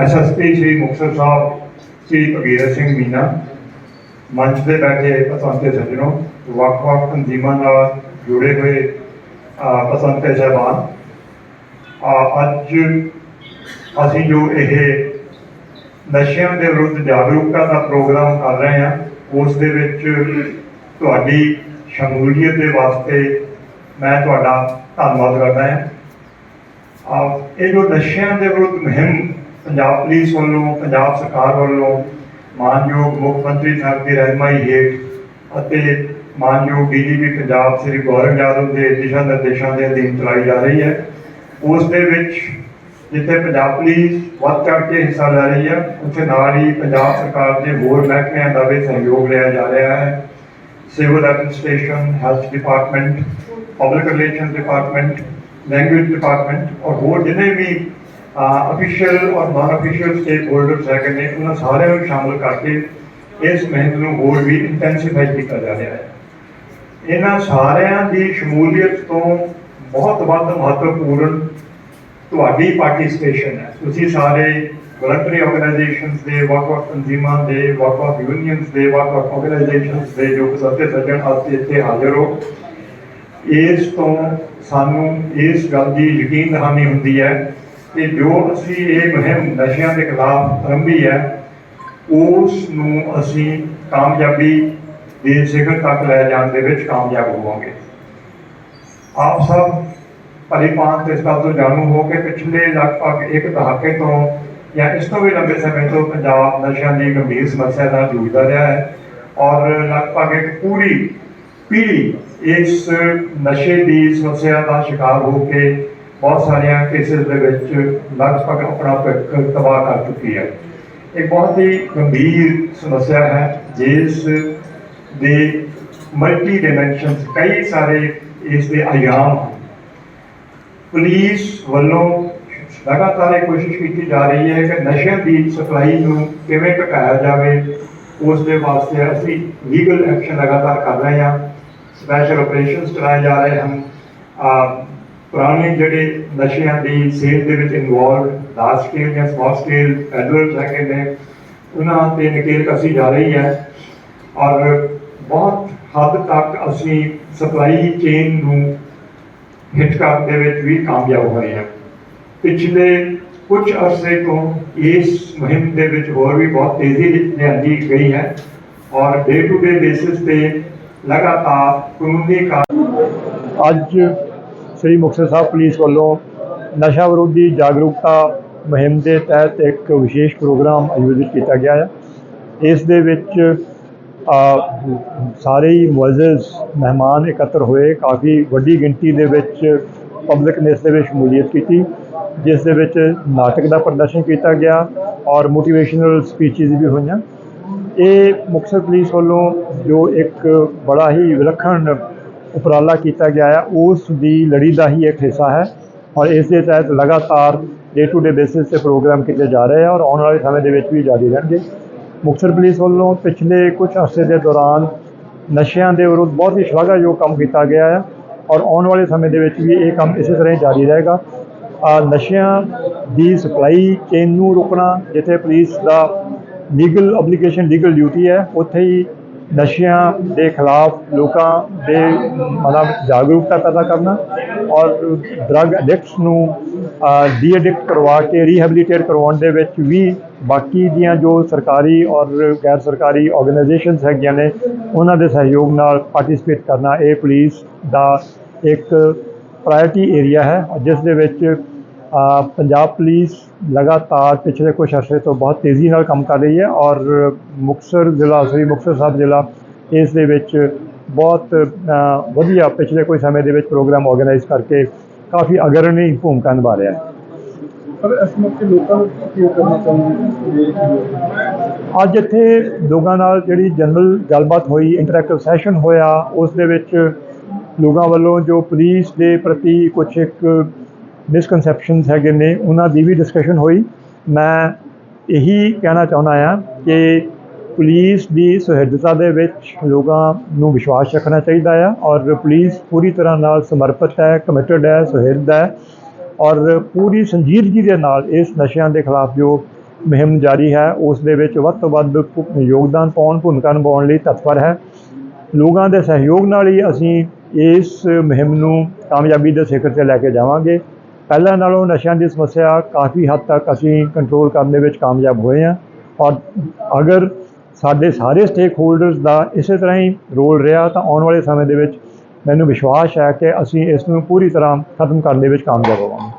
SSP Sri Muktsar Sahib Sri Bhagirath Singh Meena. ਮੰਚ ਤੇ ਬੈਠੇ ਪਸੰਦੇ ਸੱਜਣੋ ਵੱਖ-ਵੱਖ ਤੰਜ਼ੀਮਾਂ ਨਾਲ ਜੁੜੇ ਹੋਏ ਅਹ, ਪਸੰਦੇ ਸਾਹਿਬਾਨ। ਅੱਜ ਅਸੀਂ ਜੋ ਇਹ ਨਸ਼ਿਆਂ ਦੇ ਵਿਰੁੱਧ ਜਾਗਰੂਕਤਾ ਦਾ ਪ੍ਰੋਗਰਾਮ ਕਰ ਰਹੇ ਹਾਂ ਉਸ ਦੇ ਵਿੱਚ ਤੁਹਾਡੀ ਸ਼ਮੂਲੀਅਤ ਦੇ ਵਾਸਤੇ ਮੈਂ ਤੁਹਾਡਾ ਧੰਨਵਾਦ ਕਰਦਾ ਹਾਂ। ਇਹ ਜੋ ਨਸ਼ਿਆਂ ਦੇ ਵਿਰੁੱਧ ਮੁਹਿੰਮ ਪੰਜਾਬ ਪੁਲਿਸ ਵੱਲੋਂ, ਪੰਜਾਬ ਸਰਕਾਰ ਵੱਲੋਂ ਮਾਨਯੋਗ ਮੁੱਖ ਮੰਤਰੀ ਸਾਹਿਬ ਦੀ ਰਹਿਨਮਾਈ ਹੇਠ ਅਤੇ ਮਾਨਯੋਗ ਡੀਜੀਪੀ ਪੰਜਾਬ ਸ੍ਰੀ ਗੌਰਵ ਯਾਦਵ ਦੇ ਦਿਸ਼ਾ ਨਿਰਦੇਸ਼ਾਂ ਦੇ ਅਧੀਨ ਚਲਾਈ ਜਾ ਰਹੀ ਹੈ। ਉਸ ਦੇ ਵਿੱਚ ਜਿੱਥੇ ਪੰਜਾਬ ਪੁਲਿਸ ਵੱਧ ਚੜ੍ਹ ਕੇ ਹਿੱਸਾ ਲੈ ਰਹੀ ਹੈ, ਉੱਥੇ ਨਾਲ ਹੀ ਪੰਜਾਬ ਸਰਕਾਰ ਦੇ ਹੋਰ ਮਹਿਕਮਿਆਂ ਦਾ ਵੀ ਸਹਿਯੋਗ ਲਿਆ ਜਾ ਰਿਹਾ ਹੈ। Civil administration, health department, public relation department, language department ਔਰ ਹੋਰ ਜਿੰਨੇ ਵੀ ਅਫੀਸ਼ੀਅਲ ਔਰ ਨਾਨ ਅਫੀਸ਼ੀਅਲ ਸਟੇਕ ਹੋਲਡਰਸ ਹੈਗੇ ਨੇ, ਉਹਨਾਂ ਸਾਰਿਆਂ ਨੂੰ ਸ਼ਾਮਲ ਕਰਕੇ ਇਸ ਮਿਹਨਤ ਨੂੰ ਹੋਰ ਵੀ ਇੰਟੈਂਸੀਫਾਈ ਕੀਤਾ ਜਾ ਰਿਹਾ ਹੈ। ਇਹਨਾਂ ਸਾਰਿਆਂ ਦੀ ਸ਼ਮੂਲੀਅਤ ਤੋਂ ਬਹੁਤ ਵੱਧ ਮਹੱਤਵਪੂਰਨ ਤੁਹਾਡੀ ਪਾਰਟਿਸਿਪੇਸ਼ਨ ਹੈ। ਤੁਸੀਂ ਸਾਰੇ ਵਲੰਟਰੀ ਆਰਗੇਨਾਈਜੇਸ਼ਨਸ ਦੇ, ਵੱਖ-ਵੱਖ ਤੰਜ਼ੀਮਾਂ ਦੇ, ਵੱਖ-ਵੱਖ ਯੂਨੀਅਨਸ ਦੇ, ਵੱਖ-ਵੱਖ ਆਰਗੇਨਾਈਜੇਸ਼ਨਸ ਦੇ ਜੋ ਸੱਤੇ ਸੱਜਣ ਅੱਜ ਇੱਥੇ ਹਾਜ਼ਰ ਹੋ, ਇਸ ਤੋਂ ਸਾਨੂੰ ਇਸ ਗੱਲ ਦੀ ਯਕੀਨ ਦਹਾਨੀ ਹੁੰਦੀ ਹੈ ਕਿ ਜੋ ਅਸੀਂ ਇਹ ਮੁਹਿੰਮ ਨਸ਼ਿਆਂ ਦੇ ਖਿਲਾਫ ਆਰੰਭੀ ਹੈ ਉਸ ਨੂੰ ਅਸੀਂ ਕਾਮਯਾਬੀ ਦੇ ਸਿਖਰ ਤੱਕ ਲੈ ਜਾਣ ਦੇ ਵਿੱਚ ਕਾਮਯਾਬ ਹੋਵਾਂਗੇ। ਆਪ ਸਭ ਭਲੀਭਾਂਤ ਤੇ ਇਸ ਗੱਲ ਤੋਂ ਜਾਣੂ ਹੋ ਕੇ ਪਿਛਲੇ ਲਗਭਗ ਇੱਕ ਦਹਾਕੇ ਤੋਂ ਜਾਂ ਇਸ ਤੋਂ ਵੀ ਲੰਬੇ ਸਮੇਂ ਤੋਂ ਪੰਜਾਬ ਨਸ਼ਿਆਂ ਦੀ ਗੰਭੀਰ ਸਮੱਸਿਆ ਨਾਲ ਜੂਝਦਾ ਰਿਹਾ ਹੈ ਔਰ ਲਗਭਗ ਇੱਕ ਪੂਰੀ ਪੀੜ੍ਹੀ ਇਸ ਨਸ਼ੇ ਦੀ ਸਮੱਸਿਆ ਦਾ ਸ਼ਿਕਾਰ ਹੋ ਕੇ ਬਹੁਤ ਸਾਰੀਆਂ ਕੇਸਿਸ ਦੇ ਵਿੱਚ ਲਗਭਗ ਆਪਣਾ ਭਵਿੱਖ ਤਬਾਹ ਕਰ ਚੁੱਕੀ ਹੈ। ਇਹ ਬਹੁਤ ਹੀ ਗੰਭੀਰ ਸਮੱਸਿਆ ਹੈ, ਜਿਸ ਦੇ ਮਲਟੀ ਡਾਈਮੈਂਸ਼ਨਸ ਕਈ ਸਾਰੇ ਇਸ ਦੇ ਆਯਾਮ ਹਨ। ਪੁਲਿਸ ਵੱਲੋਂ ਲਗਾਤਾਰ ਇਹ ਕੋਸ਼ਿਸ਼ ਕੀਤੀ ਜਾ ਰਹੀ ਹੈ ਕਿ ਨਸ਼ਿਆਂ ਦੀ ਸਪਲਾਈ ਨੂੰ ਕਿਵੇਂ ਘਟਾਇਆ ਜਾਵੇ, ਉਸ ਦੇ ਵਾਸਤੇ ਅਸੀਂ ਲੀਗਲ ਐਕਸ਼ਨ ਲਗਾਤਾਰ ਕਰ ਰਹੇ ਹਾਂ। ਸਪੈਸ਼ਲ ਆਪਰੇਸ਼ਨਸ ਚਲਾਏ ਜਾ ਰਹੇ ਹਨ। ਪੁਰਾਣੇ ਜਿਹੜੇ ਨਸ਼ਿਆਂ ਦੀ ਸੇਲ ਦੇ ਵਿੱਚ ਇਨਵੋਲਵ ਲਾਰਜ ਸਕੇਲ ਜਾਂ ਸਮਾਲ ਸਕੇਲ ਪੈਡਲਰਸ ਹੈਗੇ ਨੇ, ਉਹਨਾਂ ਤੇ ਨਕੇਲ ਕਸੀ ਜਾ ਰਹੀ ਹੈ। ਔਰ ਬਹੁਤ ਹੱਦ ਤੱਕ ਅਸੀਂ ਸਪਲਾਈ ਚੇਨ ਨੂੰ ਹਿੱਟ ਕਰਨ ਦੇ ਵਿੱਚ ਵੀ ਕਾਮਯਾਬ ਹੋਏ ਹਾਂ। ਪਿਛਲੇ ਕੁਝ ਅਰਸੇ ਤੋਂ ਇਸ ਮੁਹਿੰਮ ਦੇ ਵਿੱਚ ਹੋਰ ਵੀ ਬਹੁਤ ਤੇਜ਼ੀ ਲਿਆਂਦੀ ਗਈ ਹੈ। ਔਰ ਡੇ ਟੂ ਡੇ ਬੇਸਿਸ ਤੇ ਲਗਾਤਾਰ ਕਾਨੂੰਨੀ ਕਾ ਅੱਜ ਸ੍ਰੀ ਮੁਕਤਸਰ ਸਾਹਿਬ ਪੁਲਿਸ ਵੱਲੋਂ ਨਸ਼ਾ ਵਿਰੋਧੀ ਜਾਗਰੂਕਤਾ ਮੁਹਿੰਮ ਦੇ ਤਹਿਤ ਇੱਕ ਵਿਸ਼ੇਸ਼ ਪ੍ਰੋਗਰਾਮ ਆਯੋਜਿਤ ਕੀਤਾ ਗਿਆ ਹੈ। ਇਸ ਦੇ ਵਿੱਚ ਸਾਰੇ ਹੀ ਮੁਅੱਜ਼ਜ਼ ਮਹਿਮਾਨ ਇਕੱਤਰ ਹੋਏ, ਕਾਫੀ ਵੱਡੀ ਗਿਣਤੀ ਦੇ ਵਿੱਚ ਪਬਲਿਕ ਨੇ ਇਸ ਦੇ ਵਿੱਚ ਸ਼ਮੂਲੀਅਤ ਕੀਤੀ, ਜਿਸ ਦੇ ਵਿੱਚ ਨਾਟਕ ਦਾ ਪ੍ਰਦਰਸ਼ਨ ਕੀਤਾ ਗਿਆ ਔਰ ਮੋਟੀਵੇਸ਼ਨਲ ਸਪੀਚਸ ਵੀ ਹੋਈਆਂ। ਇਹ ਮੁਕਤਸਰ ਪੁਲਿਸ ਵੱਲੋਂ ਜੋ ਇੱਕ ਬੜਾ ਹੀ ਵਿਲੱਖਣ ਉਪਰਾਲਾ ਕੀਤਾ ਗਿਆ ਹੈ, ਉਸ ਦੀ ਲੜੀ ਦਾ ਹੀ ਇੱਕ ਹਿੱਸਾ ਹੈ ਔਰ ਇਸ ਦੇ ਤਹਿਤ ਲਗਾਤਾਰ ਡੇ ਟੂ ਡੇ ਬੇਸਿਸ ਤੇ ਪ੍ਰੋਗਰਾਮ ਕੀਤੇ ਜਾ ਰਹੇ ਆ ਔਰ ਆਉਣ ਵਾਲੇ ਸਮੇਂ ਦੇ ਵਿੱਚ ਵੀ ਜਾਰੀ ਰਹਿਣਗੇ। ਮੁਕਤਸਰ ਪੁਲਿਸ ਵੱਲੋਂ ਪਿਛਲੇ ਕੁਝ ਅਰਸੇ ਦੇ ਦੌਰਾਨ ਨਸ਼ਿਆਂ ਦੇ ਵਿਰੁੱਧ ਬਹੁਤ ਹੀ ਸ਼ਲਾਘਾਯੋਗ ਕੰਮ ਕੀਤਾ ਗਿਆ ਹੈ ਔਰ ਆਉਣ ਵਾਲੇ ਸਮੇਂ ਦੇ ਵਿੱਚ ਵੀ ਇਹ ਕੰਮ ਇਸੇ ਤਰ੍ਹਾਂ ਹੀ ਜਾਰੀ ਰਹੇਗਾ। ਆ ਨਸ਼ਿਆਂ ਦੀ ਸਪਲਾਈ ਚੇਨ ਨੂੰ ਰੋਕਣਾ, ਜਿੱਥੇ ਪੁਲਿਸ ਦਾ ਲੀਗਲ ਅਪਲੀਕੇਸ਼ਨ ਲੀਗਲ ਡਿਊਟੀ ਹੈ, ਉੱਥੇ ਹੀ ਨਸ਼ਿਆਂ ਦੇ ਖਿਲਾਫ ਲੋਕਾਂ ਦੇ ਮਤਲਬ ਜਾਗਰੂਕਤਾ ਪੈਦਾ ਕਰਨਾ ਔਰ ਡਰੱਗ ਐਡਿਕਟਸ ਨੂੰ ਡੀ ਐਡਿਕਟ ਕਰਵਾ ਕੇ ਰੀਹੈਬਿਲਿਟੇਟ ਕਰਵਾਉਣ ਦੇ ਵਿੱਚ ਵੀ ਬਾਕੀ ਦੀਆਂ ਜੋ ਸਰਕਾਰੀ ਔਰ ਗੈਰ ਸਰਕਾਰੀ ਆਰਗੇਨਾਈਜੇਸ਼ਨਸ ਹੈਗੀਆਂ ਨੇ, ਉਹਨਾਂ ਦੇ ਸਹਿਯੋਗ ਨਾਲ ਪਾਰਟਿਸਿਪੇਟ ਕਰਨਾ, ਇਹ ਪੁਲਿਸ ਦਾ ਇੱਕ ਪ੍ਰਾਇਰਟੀ ਏਰੀਆ ਹੈ, ਜਿਸ ਦੇ ਵਿੱਚ ਪੰਜਾਬ ਪੁਲਿਸ ਲਗਾਤਾਰ ਪਿਛਲੇ ਕੁਝ ਅਰਸੇ ਤੋਂ ਬਹੁਤ ਤੇਜ਼ੀ ਨਾਲ ਕੰਮ ਕਰ ਰਹੀ ਹੈ ਔਰ ਮੁਕਤਸਰ ਜ਼ਿਲ੍ਹਾ ਸ੍ਰੀ ਮੁਕਤਸਰ ਸਾਹਿਬ ਜ਼ਿਲ੍ਹਾ ਇਸ ਦੇ ਵਿੱਚ ਬਹੁਤ ਵਧੀਆ ਪਿਛਲੇ ਕੋਈ ਸਮੇਂ ਦੇ ਵਿੱਚ ਪ੍ਰੋਗਰਾਮ ਆਰਗੇਨਾਈਜ਼ ਕਰਕੇ ਕਾਫੀ ਅਗਰਣੀ ਭੂਮਿਕਾ ਨਿਭਾ ਰਿਹਾ ਹੈ। ਪਰ ਇਸ ਮੌਕੇ ਲੋਕਾਂ ਨੂੰ ਕੀ ਕਰਨਾ ਚਾਹੁੰਦੇ ਅੱਜ ਇੱਥੇ ਲੋਕਾਂ ਨਾਲ ਜਿਹੜੀ ਜਨਰਲ ਗੱਲਬਾਤ ਹੋਈ ਇੰਟਰੈਕਟਿਵ ਸੈਸ਼ਨ ਹੋਇਆ ਉਸ ਦੇ ਵਿੱਚ ਲੋਕਾਂ ਵੱਲੋਂ ਜੋ ਪੁਲਿਸ ਦੇ ਪ੍ਰਤੀ ਕੁਝ ਇੱਕ ਮਿਸਕਨਸੈਪਸ਼ਨਸ ਹੈਗੇ ਨੇ, ਉਹਨਾਂ ਦੀ ਵੀ ਡਿਸਕਸ਼ਨ ਹੋਈ। ਮੈਂ ਇਹੀ ਕਹਿਣਾ ਚਾਹੁੰਦਾ ਹਾਂ ਕਿ ਪੁਲਿਸ ਦੀ ਸੁਹਿਰਦਤਾ ਦੇ ਵਿੱਚ ਲੋਕਾਂ ਨੂੰ ਵਿਸ਼ਵਾਸ ਰੱਖਣਾ ਚਾਹੀਦਾ ਆ ਔਰ ਪੁਲਿਸ ਪੂਰੀ ਤਰ੍ਹਾਂ ਨਾਲ ਸਮਰਪਿਤ ਹੈ ਕਮਿਟਡ ਹੈ, ਸੁਹਿਰਦ ਹੈ ਔਰ ਪੂਰੀ ਸੰਜੀਦਗੀ ਦੇ ਨਾਲ ਇਸ ਨਸ਼ਿਆਂ ਦੇ ਖਿਲਾਫ ਜੋ ਮੁਹਿੰਮ ਜਾਰੀ ਹੈ, ਉਸ ਦੇ ਵਿੱਚ ਵੱਧ ਤੋਂ ਵੱਧ ਯੋਗਦਾਨ ਪਾਉਣ, ਭੂਮਿਕਾ ਨਿਭਾਉਣ ਲਈ ਤਤਪਰ ਹੈ। ਲੋਕਾਂ ਦੇ ਸਹਿਯੋਗ ਨਾਲ ਹੀ ਅਸੀਂ ਇਸ ਮੁਹਿੰਮ ਨੂੰ ਕਾਮਯਾਬੀ ਦੇ ਸਿਖਰ ਤੇ ਲੈ ਕੇ ਜਾਵਾਂਗੇ। ਪਹਿਲਾਂ ਨਾਲੋਂ ਨਸ਼ਿਆਂ ਦੀ ਸਮੱਸਿਆ ਕਾਫੀ ਹੱਦ ਤੱਕ ਅਸੀਂ ਕੰਟਰੋਲ ਕਰਨ ਦੇ ਵਿੱਚ ਕਾਮਯਾਬ ਹੋਏ ਹਾਂ। ਔਰ ਅਗਰ ਸਾਡੇ ਸਾਰੇ ਸਟੇਕ ਹੋਲਡਰਸ ਦਾ ਇਸੇ ਤਰ੍ਹਾਂ ਹੀ ਰੋਲ ਰਿਹਾ ਤਾਂ ਆਉਣ ਵਾਲੇ ਸਮੇਂ ਦੇ ਵਿੱਚ ਮੈਨੂੰ ਵਿਸ਼ਵਾਸ ਹੈ ਕਿ ਅਸੀਂ ਇਸ ਨੂੰ ਪੂਰੀ ਤਰ੍ਹਾਂ ਖਤਮ ਕਰਨ ਦੇ ਵਿੱਚ ਕਾਮਯਾਬ ਹੋਵਾਂਗੇ।